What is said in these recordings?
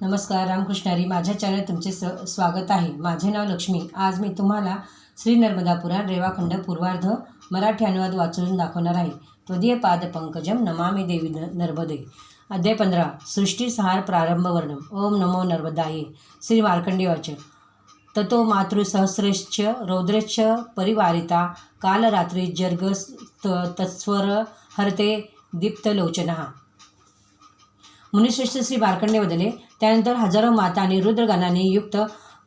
नमस्कार रामकृष्णारी माझ्या चॅनल तुमचे स स्वागत आहे. माझे नाव लक्ष्मी. आज मी तुम्हाला श्री नर्मदा पुराण रेवाखंड पूर्वार्ध मराठी अनुवाद वाचून दाखवणार आहे. त्वदीय पाद पंकजम नमामि देवी न नर्मदे. अध्याय पंधरा. सृष्टी सहार प्रारंभ वर्णम. ओम नमो नर्मदाये. श्री मार्कंडे वाच ततो मातृसहस्रेश्च रौद्रेश्च परिवारिता कालरात्री जर्ग तत्स्वर हरते दीप्तलोचनः। मुनिश्रेष्ठ श्री बारकंडे बदले त्यानंतर हजारो माता आणि रुद्रगानाने युक्त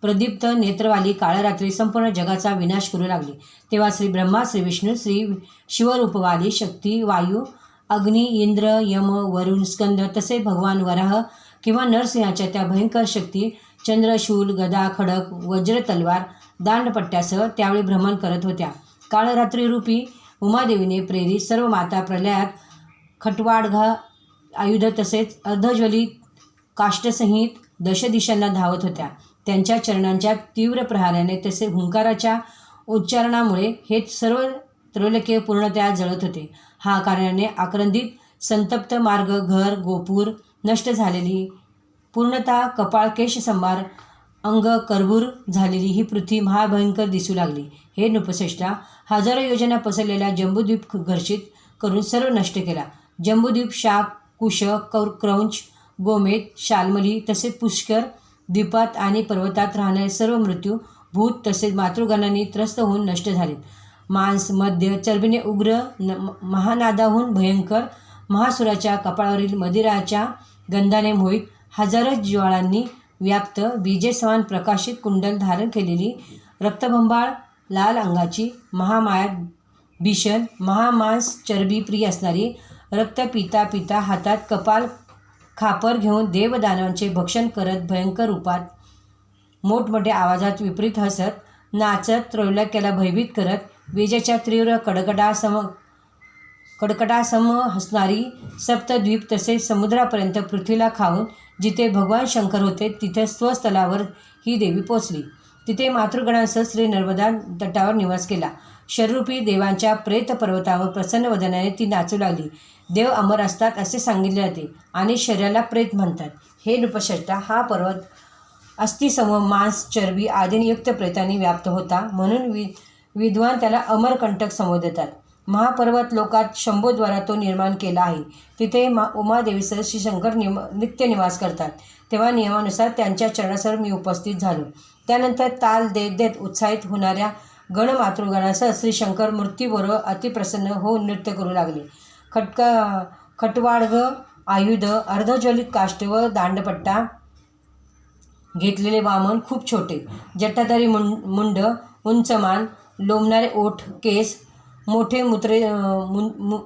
प्रदीप्त नेत्रवाली काळरात्री संपूर्ण जगाचा विनाश करू लागली. तेव्हा श्री ब्रह्मा श्री विष्णू श्री शिवरूपवाली शक्ती वायू अग्नी इंद्र यम वरुण स्कंद तसे भगवान वराह किंवा नरसिंहाच्या त्या भयंकर शक्ती चंद्रशूल गदा खडक वज्र तलवार दांडपट्ट्यासह त्यावेळी भ्रमण करत होत्या. काळरात्री रूपी उमादेवीने प्रेरित सर्व माता प्रलयात खटवाडघा आयुध तसेच अर्धज्वलित काष्टसहित दशदिशांना धावत होत्या. त्यांच्या चरणांच्या तीव्र प्रहाराने तसे हुंकाराच्या उच्चारणामुळे हे सर्व त्रैलोक्य पूर्णतया जळत होते. हा कारणाने आक्रंदित संतप्त मार्ग घर गोपूर नष्ट झालेली पूर्णतः कपाळ केशसंभार अंग करबूर झालेली ही पृथ्वी महाभयंकर दिसू लागली. हे नृपश्रेष्ठा हजारो योजना पसरलेला जंबूद्वीप घर्षित करून सर्व नष्ट केला. जंबूद्वीप शाप कुश कौर क्रौंच गोमेद शालमली तसेच पुष्कर द्वीपात आणि पर्वतात राहणारे सर्व मृत्यू भूत तसेच मातृगणांनी त्रस्त होऊन नष्ट झालेत. मांस मध्य चरबीने उग्र न महानादाहून भयंकर महासुराच्या कपाळावरील मदिराच्या गंधाने मोहित हजारो ज्वाळांनी व्याप्त विजेसमान प्रकाशित कुंडल धारण केलेली रक्तभंबाळ लाल अंगाची महामाया भीषण महामांस चरबी प्रिय असणारी रक्त पिता पिता हातात कपाल खापर घेऊन देवदानांचे भक्षण करत भयंकर रूपात मोठमोठ्या आवाजात विपरीत हसत नाचत त्रैलोक्याला भयभीत करत विजेच्या तीव्र कडकडासम कडकडासम हसणारी सप्तद्वीप तसेच समुद्रापर्यंत पृथ्वीला खाऊन जिथे भगवान शंकर होते तिथे स्वस्थलावर ही देवी पोचली. तिथे मातृगणांसह श्री नर्मदा तटावर निवास केला. शररूपी देवांच्या प्रेत पर्वतावर प्रसन्न वदनाने ती नाचू लागली. देव अमर असतात असे सांगितले जाते आणि शरीराला प्रेत म्हणतात. हे नृपश्रेष्ठा हा पर्वत अस्थिसम मांस चरबी आदिनियुक्त प्रेतांनी व्याप्त होता म्हणून वि विद्वान त्याला अमरकंटक संबोधतात महापर्वत लोकात शंभोद्वारा तो निर्माण केला आहे. तिथे मा उमादेवीसह श्री शंकर निम नित्य निवास करतात. तेव्हा नियमानुसार त्यांच्या चरणासर मी उपस्थित झालो. त्यानंतर ताल देत देत उत्साहित होणाऱ्या गणमातृगणासह श्री शंकर मूर्तीबरोबर अतिप्रसन्न होऊन नृत्य करू लागले. खटका खटवाडग आयुध अर्धज्वलित काष्ट व दांडपट्टा घेतलेले वामन खूप छोटे. जटाधारी मुंड मुंड उंचमान लोंबणारे ओठ केस मोठे मूत्रे मु मु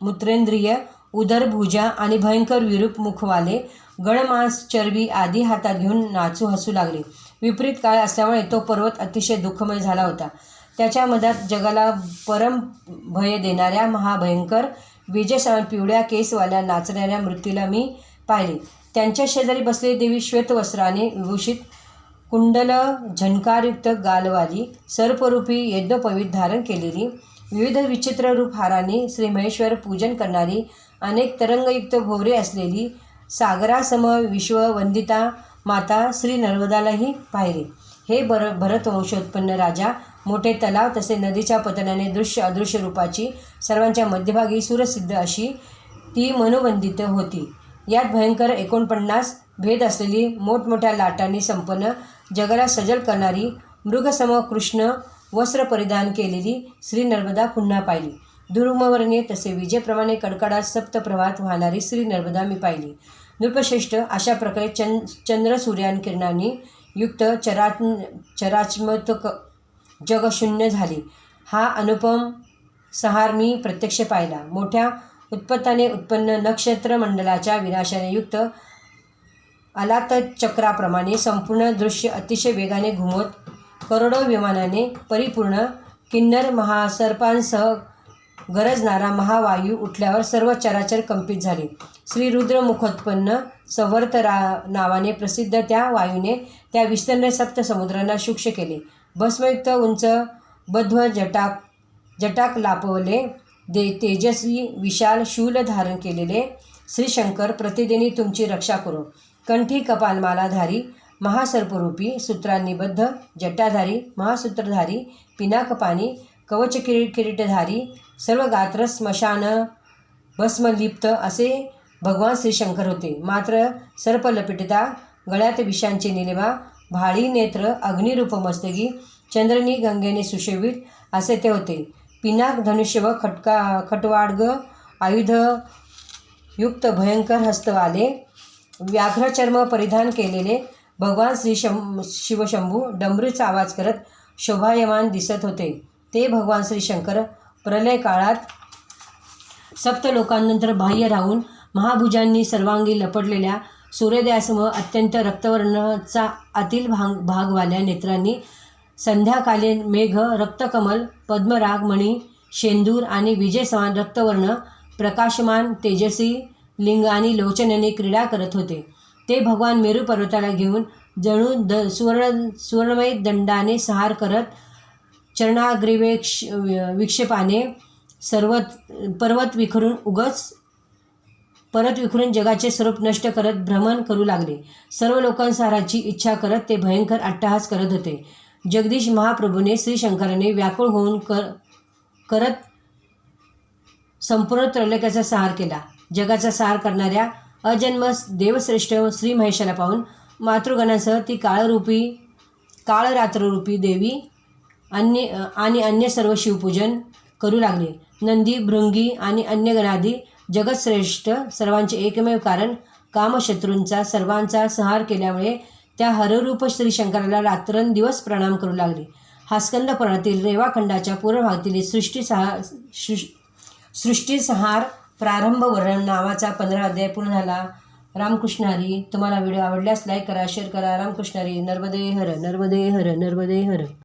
मूत्रेंद्रिय उदर भुजा आणि भयंकर विरूप मुखवाले गणमांस चरबी आदी हातात घेऊन नाचू हसू लागले. विपरीत काळ असल्यामुळे तो पर्वत अतिशय दुःखमय झाला होता. त्याच्या मधात जगाला परम भय देणाऱ्या महाभयंकर विजयसमान पिवळ्या केसवाल्या नाचणाऱ्या मृत्यूला मी पाहिले. त्यांच्या शेजारी बसलेली देवी श्वेतवस्त्राने विभूषित कुंडल झंकारयुक्त गालवाली सर्परूपी यज्ञोपवीत धारण केलेली विविध विचित्र रूप हाराने श्री महेश्वर पूजन करणारी अनेक तरंगयुक्त भोवरे असलेली सागरासम विश्ववंदिता माता श्री नर्मदालाही पाहिले हे बर भरतवंशोत्पन्न राजा मोठे तलाव तसे नदीच्या पतनाने दृश्य अदृश्य रूपाची सर्वांच्या मध्यभागी सुरसिद्ध अशी ती मनोवंदित होती. यात भयंकर एकोणपन्नास भेद असलेली मोठमोठ्या लाटांनी संपन्न जगाला सजल करणारी मृगसम कृष्ण वस्त्र परिधान केलेली श्री नर्मदा पुन्हा पाहिली. दुर्मवर्णीय तसे विजेप्रमाणे कडकडात सप्तप्रवाहात वाहणारी श्री नर्मदा मी पाहिली. नृपश्रेष्ठ अशा प्रकारे चं चंद्र सूर्यांकिरणांनी युक्त चरा चरात्मक जगशून्य झाले. हा अनुपम सहार मी प्रत्यक्ष पाहिला. मोठ्या उत्पत्ताने उत्पन्न नक्षत्रमंडलाच्या विनाशाने युक्त आलात चक्राप्रमाणे संपूर्ण दृश्य अतिशय वेगाने घुमत करोडो विमानाने परिपूर्ण किन्नर महासर्पांसह गरजणारा महावायू उठल्यावर सर्व चराचर कंपित झाले. श्री रुद्रमुखोत्पन्न संवर्तरा नावाने प्रसिद्ध त्या वायूने त्या विस्तीर्ण सप्त समुद्रांना शुक्ष केले. भस्मयुक्त उंच बध्व जटाक जटाक लापवले दे तेजस्वी विशाल शूल धारण केलेले श्रीशंकर प्रतिदिनी तुमची रक्षा करो. कंठी कपालमालाधारी महासर्परूपी सूत्रांनी बद्ध जटाधारी महासूत्रधारी पिनाकपाणी कवच किरीट किरीटधारी सर्व गात्र स्मशान भस्मलिप्त असे भगवान श्रीशंकर होते. मात्र सर्पलपिटता गळ्यात विषांचे निलेमा भाळी नेत्र अग्निरूप मस्तकी चंद्रनी गंगेने सुशोभित असे ते होते. पिनाक धनुष्य व खटका खटवाडग आयुध युक्त भयंकर हस्तवाले व्याघ्रचर्म परिधान केलेले भगवान श्री शं शिवशंभू डमरूचा आवाज करत शोभायमान दिसत होते. ते भगवान श्री शंकर प्रलय काळात सप्त लोकांनंतर बाह्य राहून महाभुजांनी सर्वांगी लपटलेल्या सूर्योदयासमोर अत्यंत रक्तवर्णाचा आतील भाग भागवाल्या नेत्रांनी संध्याकालीन मेघ रक्तकमल पद्मराग मणी शेंदूर आणि विजयसमान रक्तवर्ण प्रकाशमान तेजस्वी लिंग आणि लोचनाने क्रीडा करत होते. ते भगवान मेरू पर्वताला घेऊन जणू द सुवर्ण सुवर्णमय दंडाने सहार करत चरणाग्रिवेक्ष विक्षेपाने सर्वत पर्वत विखरून उगच परत विखरून जगाचे स्वरूप नष्ट करत भ्रमण करू लागले. सर्व लोकांसाराची इच्छा करत ते भयंकर अट्टहास करत होते. जगदीश महाप्रभूने श्रीशंकराने व्याकुळ होऊन कर करत संपूर्ण त्रैलोक्याचा सहार केला. जगाचा सहार करणाऱ्या अजन्म देवश्रेष्ठ श्री महेशाला पाहून मातृगणासह ती काळरूपी काळरात्ररूपी देवी अन्य आणि अन्य सर्व शिवपूजन करू लागले. नंदी भृंगी आणि अन्य गणादी जगतश्रेष्ठ सर्वांचे एकमेव कारण कामशत्रूंचा सर्वांचा संहार केल्यामुळे त्या हररूप श्री शंकराला रात्रंदिवस प्रणाम करू लागले. हा पुराणातील रेवाखंडाच्या पूर्व भागातील सृष्टीसहा सृ सृष्टीसहार प्रारंभ वर्णन नावाचा पंधरा अध्याय पूर्ण झाला. रामकृष्ण हरी तुम्हाला व्हिडिओ आवडल्यास लाईक करा शेअर करा. रामकृष्ण हरी नर्मदे हर नर्मदे हर नर्मदे हर.